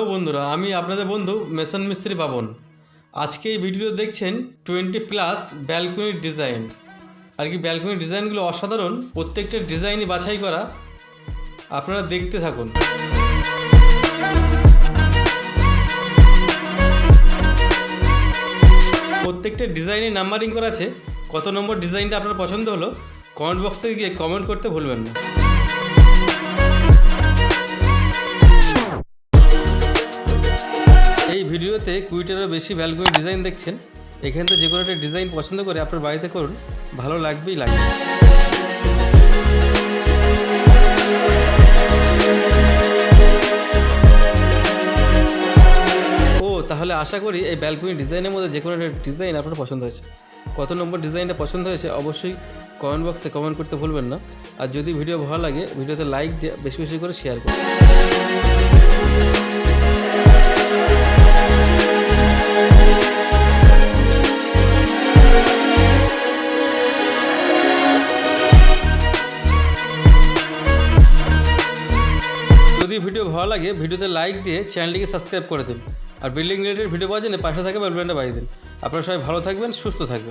Hello বন্ধুরা, আমি আপনাদের বন্ধু মেশন মিস্ত্রি পাবন আজকে এই ভিডিও দেখছেন টোয়েন্টি প্লাস ব্যালকনির ডিজাইন। আর কি ব্যালকনির ডিজাইনগুলো অসাধারণ, প্রত্যেকটা ডিজাইনই বাছাই করা। আপনারা দেখতে থাকুন। প্রত্যেকটা ডিজাইনে নাম্বারিং করা আছে। কত নম্বর ডিজাইনটা আপনার পছন্দ হলো, কমেন্ট বক্সে গিয়ে কমেন্ট করতে ভুলবেন না। এই ভিডিওতে কুইটেরও বেশি ব্যালকনি ডিজাইন দেখছেন। এখান থেকে যে কোনো একটা ডিজাইন পছন্দ করে আপনার বাড়িতে করুন। ভালো লাগবেই লাগবে। ও, তাহলে আশা করি এই ব্যালকনি ডিজাইনের মধ্যে যে কোনো একটা ডিজাইন আপনার পছন্দ হয়েছে। কত নম্বর ডিজাইনটা পছন্দ হয়েছে অবশ্যই কমেন্ট বক্সে কমেন্ট করতে ভুলবেন না। আর যদি ভিডিও ভালো লাগে ভিডিওতে লাইক দিয়ে বেশি বেশি করে শেয়ার করুন। ভিডিও ভালো লাগে, ভিডিওতে লাইক দিয়ে চ্যানেলটিকে সাবস্ক্রাইব করে দিন। আর বিল্ডিং রিলেটেড ভিডিও পাওয়ার জন্য পাশে থাকে বেলবেনটা বাজিয়ে দিন। আপনারা সবাই ভালো থাকবেন, সুস্থ থাকবেন।